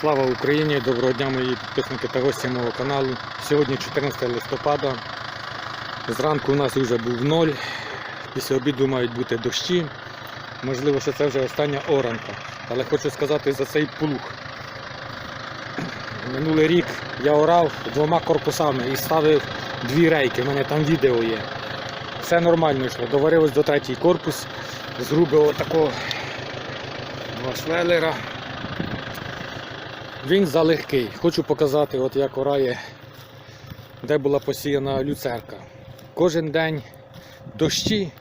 Слава Україні! Доброго дня мої підписники та гості мого каналу. Сьогодні 14 листопада. Зранку у нас вже був ноль. Після обіду мають бути дощі. Можливо, що це вже остання оранка. Але хочу сказати за цей плуг. Минулий рік я орав двома корпусами і ставив дві рейки. У мене там відео є. Все нормально йшло. Доварилось до третій корпус. Зрубив отакого два швелера. Він залегкий. Хочу показати, от як орає, де була посіяна люцерка. Кожен день дощі,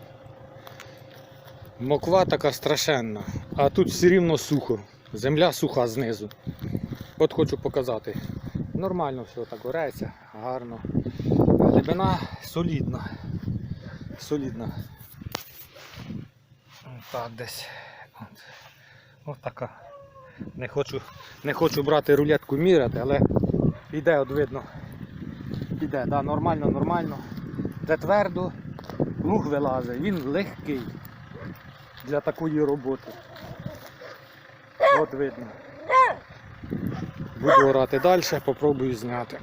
моква така страшенна, а тут все рівно сухо. Земля суха знизу. От хочу показати. Нормально все так ореться, гарно. Глибина солідна. Солідна. Так, десь. От. От така. Не хочу, не хочу брати рулетку міряти, але йде, от видно. йде, да, нормально, нормально. Де твердо, луг вилазить, він легкий для такої роботи. От видно. Буду орати далі, попробую зняти.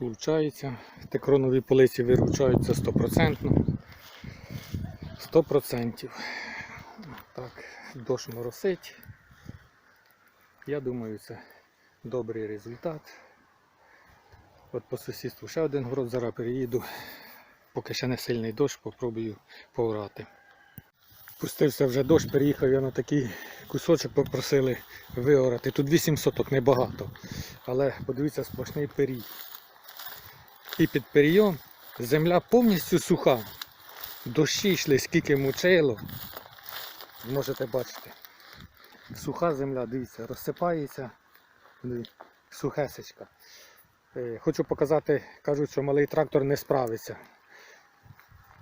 Виходить. Текронові полиці виручаються 100%. 100%. Так, дощ моросить. Я думаю, це добрий результат. От по сусідству ще один город, зараз переїду. Поки ще не сильний дощ, попробую поорати. Пустився вже дощ, переїхав я на такий кусочок, попросили виорати. Тут 8 соток, небагато. Але подивіться, сплошний перій. І під перієм земля повністю суха. Дощі йшли, скільки мучило. Можете бачити. Суха земля, дивіться, розсипається. Сухесечка. Е, Хочу показати, кажуть, що малий трактор не справиться.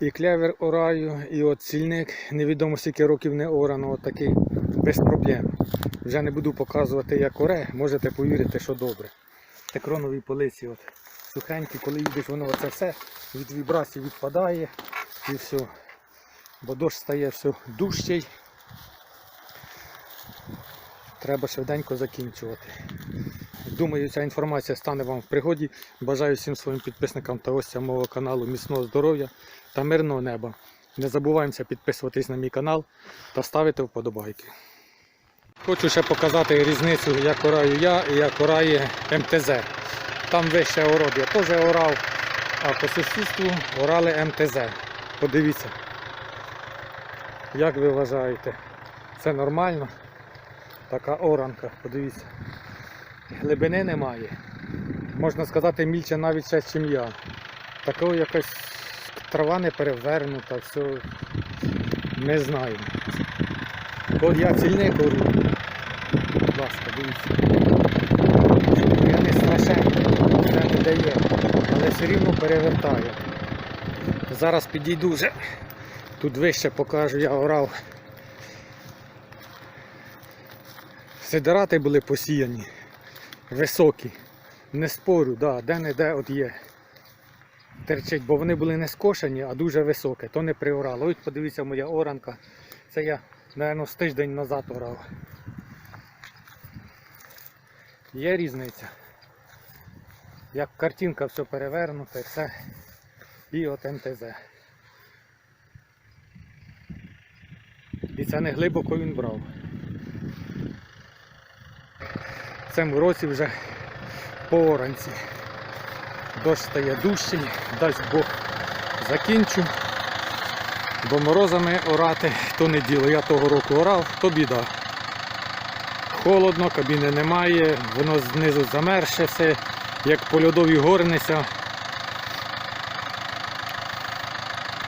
І клевер ораю, і от цільник, невідомо скільки років не орано, от такий без проблем. Вже не буду показувати, як оре, можете повірити, що добре. Текронові полиці от, сухенькі, коли їдеш, воно оце все від вібрацій відпадає і все. Бо дощ стає все дужчий. Треба швиденько закінчувати. Думаю, ця інформація стане вам в пригоді. Бажаю всім своїм підписникам та гостям мого каналу міцного здоров'я та мирного неба. Не забуваємося підписуватись на мій канал та ставити вподобайки. Хочу ще показати різницю, як ораю я і як орає МТЗ. Там вище ород я теж орав, а по сусідству орали МТЗ. Подивіться. Як ви вважаєте? Це нормально? Така оранка, подивіться. Глибини немає. Можна сказати, мільче навіть ще, ніж я. Такого якась трава не перевернута, все не знаю. От я цільник ору. Будь ласка, дивіться. Страшенний, вже не дає, але все рівно перевертає. Зараз підійду вже. Тут вище покажу, я орав. Сидирати були посіяні, високі. Не спорю, да, де-не-де от є. Терчить, бо вони були не скошені, а дуже високе, то не приорало. Ось подивіться моя оранка. Це я, мабуть, з тиждень назад орав. Є різниця. як картинка все перевернуте, це і от МТЗ. І це не глибоко він брав. В цьому році вже по оранці. Дощ стає дужчий, дасть Бог закінчу. Бо морозами орати то не діло. Я того року орав, то біда. Холодно, кабіни немає, воно знизу замерше все, як по льодові горнеся,